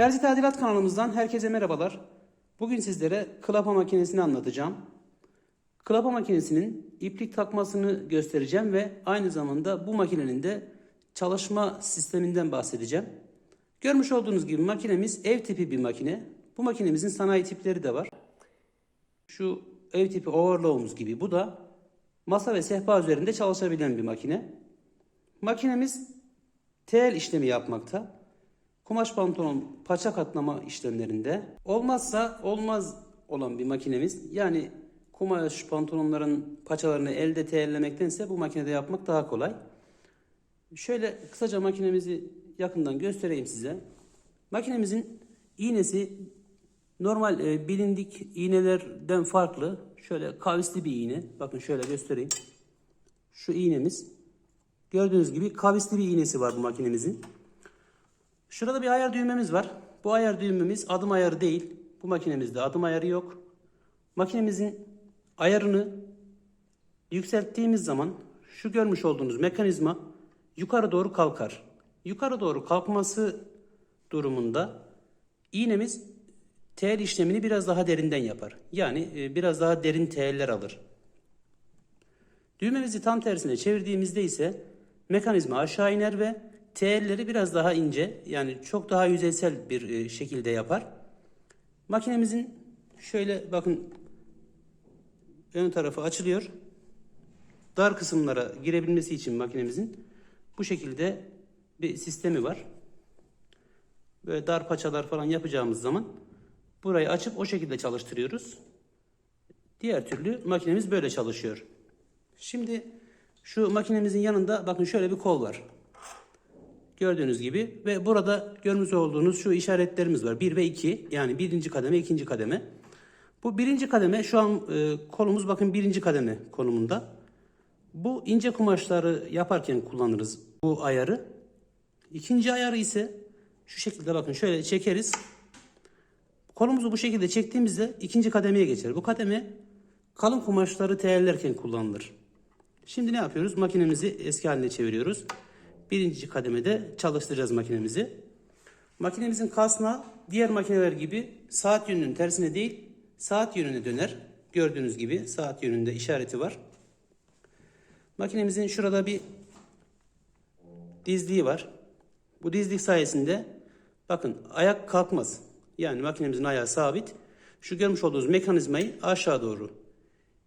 Terzi Tadilat kanalımızdan herkese merhabalar. Bugün sizlere klapa makinesini anlatacağım. Klapa makinesinin iplik takmasını göstereceğim ve aynı zamanda bu makinenin de çalışma sisteminden bahsedeceğim. Görmüş olduğunuz gibi makinemiz ev tipi bir makine. Bu makinemizin sanayi tipleri de var. Şu ev tipi overlock'umuz gibi bu da masa ve sehpa üzerinde çalışabilen bir makine. Makinemiz tel işlemi yapmakta. Kumaş pantolon paça katlama işlemlerinde. Olmazsa olmaz olan bir makinemiz. Yani kumaş pantolonların paçalarını elde teyellemektense bu makinede yapmak daha kolay. Şöyle kısaca makinemizi yakından göstereyim size. Makinemizin iğnesi normal e, bilindik iğnelerden farklı. Şöyle kavisli bir iğne. Bakın şöyle göstereyim. Şu iğnemiz. Gördüğünüz gibi kavisli bir iğnesi var bu makinemizin. Şurada bir ayar düğmemiz var. Bu ayar düğmemiz adım ayarı değil. Bu makinemizde adım ayarı yok. Makinemizin ayarını yükselttiğimiz zaman şu görmüş olduğunuz mekanizma yukarı doğru kalkar. Yukarı doğru kalkması durumunda iğnemiz tel işlemini biraz daha derinden yapar. Yani e, biraz daha derin teller alır. Düğmemizi tam tersine çevirdiğimizde ise mekanizma aşağı iner ve telleri biraz daha ince yani çok daha yüzeysel bir e, şekilde yapar. Makinemizin şöyle bakın ön tarafı açılıyor. Dar kısımlara girebilmesi için makinemizin bu şekilde bir sistemi var. Böyle dar paçalar falan yapacağımız zaman burayı açıp o şekilde çalıştırıyoruz. Diğer türlü makinemiz böyle çalışıyor. Şimdi şu makinemizin yanında bakın şöyle bir kol var. Gördüğünüz gibi ve burada görmüş olduğunuz şu işaretlerimiz var. 1 ve 2 yani birinci kademe ikinci kademe. Bu birinci kademe şu an e, kolumuz bakın birinci kademe konumunda. Bu ince kumaşları yaparken kullanırız bu ayarı. İkinci ayarı ise şu şekilde bakın şöyle çekeriz. Kolumuzu bu şekilde çektiğimizde ikinci kademeye geçer. Bu kademe kalın kumaşları teyellerken kullanılır. Şimdi ne yapıyoruz? Makinemizi eski haline çeviriyoruz. Birinci kademede çalıştıracağız makinemizi. Makinemizin kasna diğer makineler gibi saat yönünün tersine değil saat yönüne döner. Gördüğünüz gibi saat yönünde işareti var. Makinemizin şurada bir dizliği var. Bu dizlik sayesinde bakın ayak kalkmaz. Yani makinemizin ayağı sabit. Şu görmüş olduğunuz mekanizmayı aşağı doğru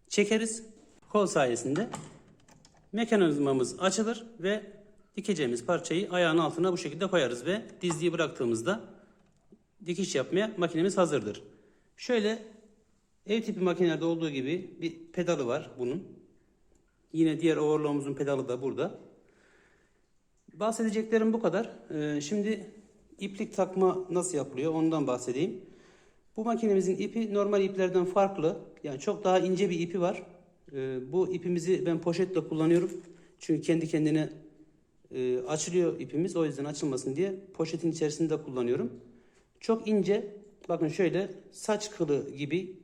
çekeriz. Kol sayesinde mekanizmamız açılır ve dikeceğimiz parçayı ayağın altına bu şekilde koyarız ve dizliği bıraktığımızda dikiş yapmaya makinemiz hazırdır. Şöyle ev tipi makinelerde olduğu gibi bir pedalı var bunun. Yine diğer overlock'umuzun pedalı da burada. Bahsedeceklerim bu kadar. Ee, şimdi iplik takma nasıl yapılıyor ondan bahsedeyim. Bu makinemizin ipi normal iplerden farklı. Yani çok daha ince bir ipi var. Ee, bu ipimizi ben poşetle kullanıyorum. Çünkü kendi kendine e, açılıyor ipimiz. O yüzden açılmasın diye poşetin içerisinde kullanıyorum. Çok ince. Bakın şöyle saç kılı gibi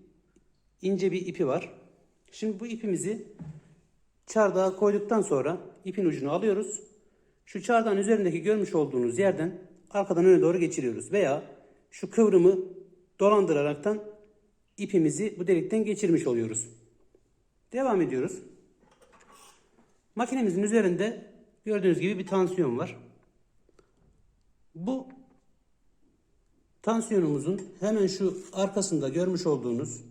ince bir ipi var. Şimdi bu ipimizi çardağa koyduktan sonra ipin ucunu alıyoruz. Şu çardağın üzerindeki görmüş olduğunuz yerden arkadan öne doğru geçiriyoruz. Veya şu kıvrımı dolandıraraktan ipimizi bu delikten geçirmiş oluyoruz. Devam ediyoruz. Makinemizin üzerinde gördüğünüz gibi bir tansiyon var. Bu tansiyonumuzun hemen şu arkasında görmüş olduğunuz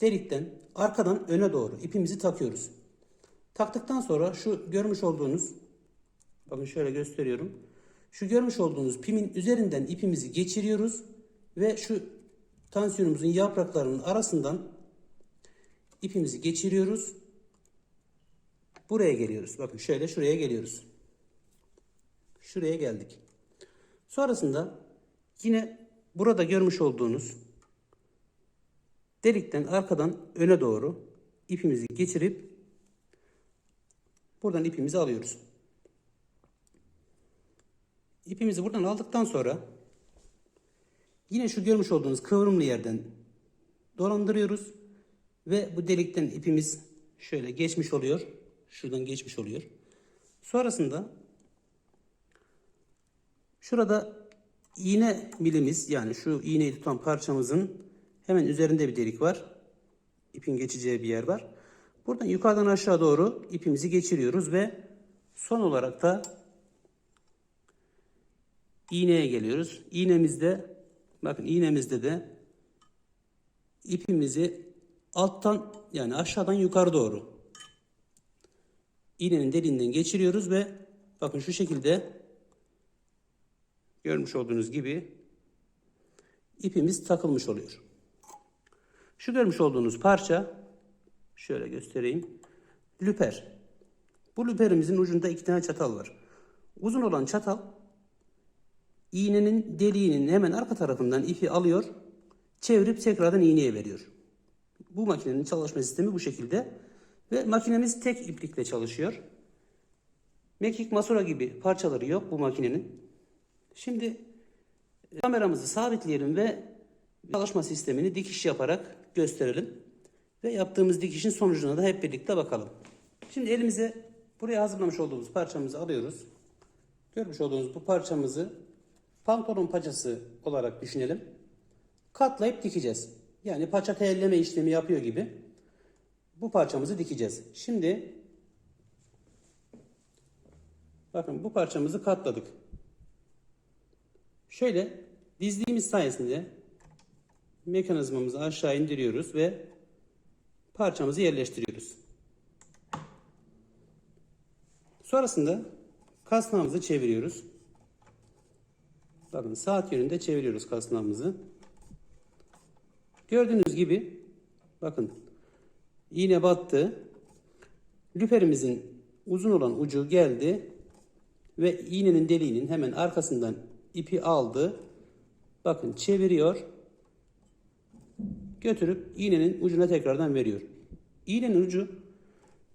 delikten arkadan öne doğru ipimizi takıyoruz. Taktıktan sonra şu görmüş olduğunuz bakın şöyle gösteriyorum. Şu görmüş olduğunuz pimin üzerinden ipimizi geçiriyoruz ve şu tansiyonumuzun yapraklarının arasından ipimizi geçiriyoruz. Buraya geliyoruz. Bakın şöyle şuraya geliyoruz. Şuraya geldik. Sonrasında yine burada görmüş olduğunuz delikten arkadan öne doğru ipimizi geçirip buradan ipimizi alıyoruz. İpimizi buradan aldıktan sonra yine şu görmüş olduğunuz kıvrımlı yerden dolandırıyoruz ve bu delikten ipimiz şöyle geçmiş oluyor. Şuradan geçmiş oluyor. Sonrasında şurada iğne milimiz yani şu iğneyi tutan parçamızın hemen üzerinde bir delik var. İpin geçeceği bir yer var. Buradan yukarıdan aşağı doğru ipimizi geçiriyoruz ve son olarak da iğneye geliyoruz. İğnemizde bakın iğnemizde de ipimizi alttan yani aşağıdan yukarı doğru iğnenin deliğinden geçiriyoruz ve bakın şu şekilde görmüş olduğunuz gibi ipimiz takılmış oluyor. Şu görmüş olduğunuz parça şöyle göstereyim. Lüper. Bu lüperimizin ucunda iki tane çatal var. Uzun olan çatal iğnenin deliğinin hemen arka tarafından ipi alıyor, çevirip tekrardan iğneye veriyor. Bu makinenin çalışma sistemi bu şekilde ve makinemiz tek iplikle çalışıyor. Mekik masura gibi parçaları yok bu makinenin. Şimdi e, kameramızı sabitleyelim ve çalışma sistemini dikiş yaparak gösterelim. Ve yaptığımız dikişin sonucuna da hep birlikte bakalım. Şimdi elimize buraya hazırlamış olduğumuz parçamızı alıyoruz. Görmüş olduğunuz bu parçamızı pantolon paçası olarak düşünelim. Katlayıp dikeceğiz. Yani paça telleme işlemi yapıyor gibi bu parçamızı dikeceğiz. Şimdi bakın bu parçamızı katladık. Şöyle dizdiğimiz sayesinde mekanizmamızı aşağı indiriyoruz ve parçamızı yerleştiriyoruz. Sonrasında kasnağımızı çeviriyoruz. Bakın saat yönünde çeviriyoruz kasnağımızı. Gördüğünüz gibi bakın iğne battı. Lüferimizin uzun olan ucu geldi ve iğnenin deliğinin hemen arkasından ipi aldı. Bakın çeviriyor. Götürüp iğnenin ucuna tekrardan veriyor. İğnenin ucu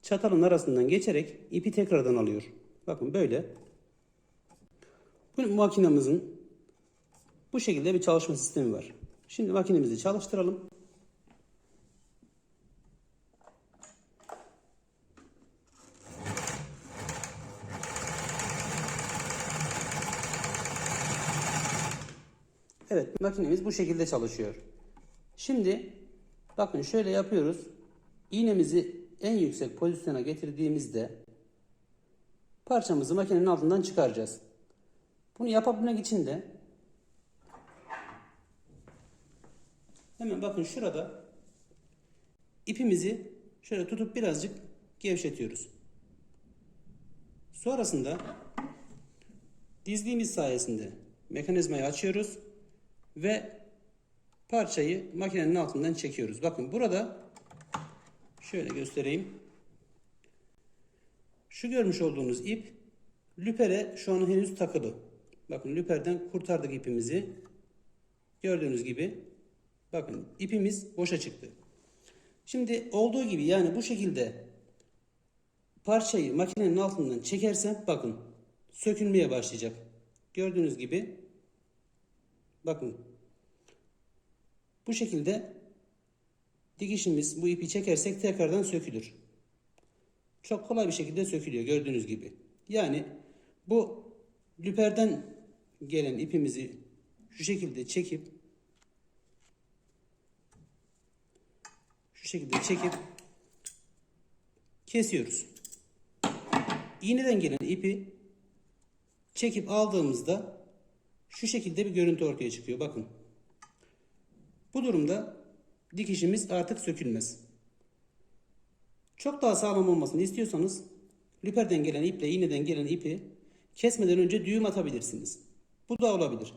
çatalın arasından geçerek ipi tekrardan alıyor. Bakın böyle. Bu makinamızın bu şekilde bir çalışma sistemi var. Şimdi makinemizi çalıştıralım. Evet makinemiz bu şekilde çalışıyor. Şimdi bakın şöyle yapıyoruz. İğnemizi en yüksek pozisyona getirdiğimizde parçamızı makinenin altından çıkaracağız. Bunu yapabilmek için de hemen bakın şurada ipimizi şöyle tutup birazcık gevşetiyoruz. Sonrasında dizdiğimiz sayesinde mekanizmayı açıyoruz ve parçayı makinenin altından çekiyoruz. Bakın burada şöyle göstereyim. Şu görmüş olduğunuz ip lüpere şu an henüz takılı. Bakın lüperden kurtardık ipimizi. Gördüğünüz gibi bakın ipimiz boşa çıktı. Şimdi olduğu gibi yani bu şekilde parçayı makinenin altından çekersem bakın sökülmeye başlayacak. Gördüğünüz gibi bakın bu şekilde dikişimiz bu ipi çekersek tekrardan sökülür. Çok kolay bir şekilde sökülüyor gördüğünüz gibi. Yani bu lüperden gelen ipimizi şu şekilde çekip şu şekilde çekip kesiyoruz. İğneden gelen ipi çekip aldığımızda şu şekilde bir görüntü ortaya çıkıyor. Bakın. Bu durumda dikişimiz artık sökülmez. Çok daha sağlam olmasını istiyorsanız lüperden gelen iple iğneden gelen ipi kesmeden önce düğüm atabilirsiniz. Bu da olabilir.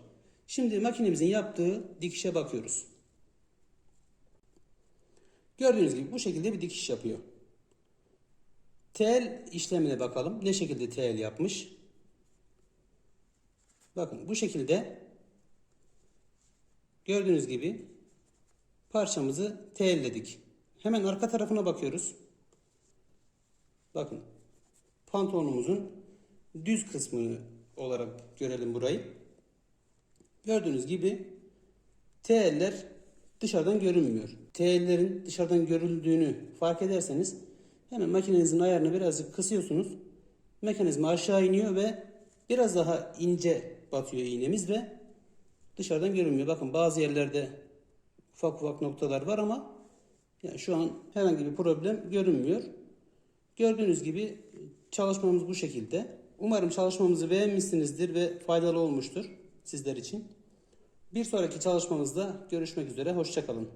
Şimdi makinemizin yaptığı dikişe bakıyoruz. Gördüğünüz gibi bu şekilde bir dikiş yapıyor. Tel işlemine bakalım. Ne şekilde tel yapmış? Bakın bu şekilde gördüğünüz gibi parçamızı telledik. Hemen arka tarafına bakıyoruz. Bakın pantolonumuzun düz kısmını olarak görelim burayı. Gördüğünüz gibi teller dışarıdan görünmüyor. Tellerin dışarıdan görüldüğünü fark ederseniz hemen makinenizin ayarını birazcık kısıyorsunuz. Mekanizma aşağı iniyor ve biraz daha ince batıyor iğnemiz ve dışarıdan görünmüyor. Bakın bazı yerlerde ufak ufak noktalar var ama yani şu an herhangi bir problem görünmüyor. Gördüğünüz gibi çalışmamız bu şekilde. Umarım çalışmamızı beğenmişsinizdir ve faydalı olmuştur sizler için. Bir sonraki çalışmamızda görüşmek üzere. Hoşçakalın.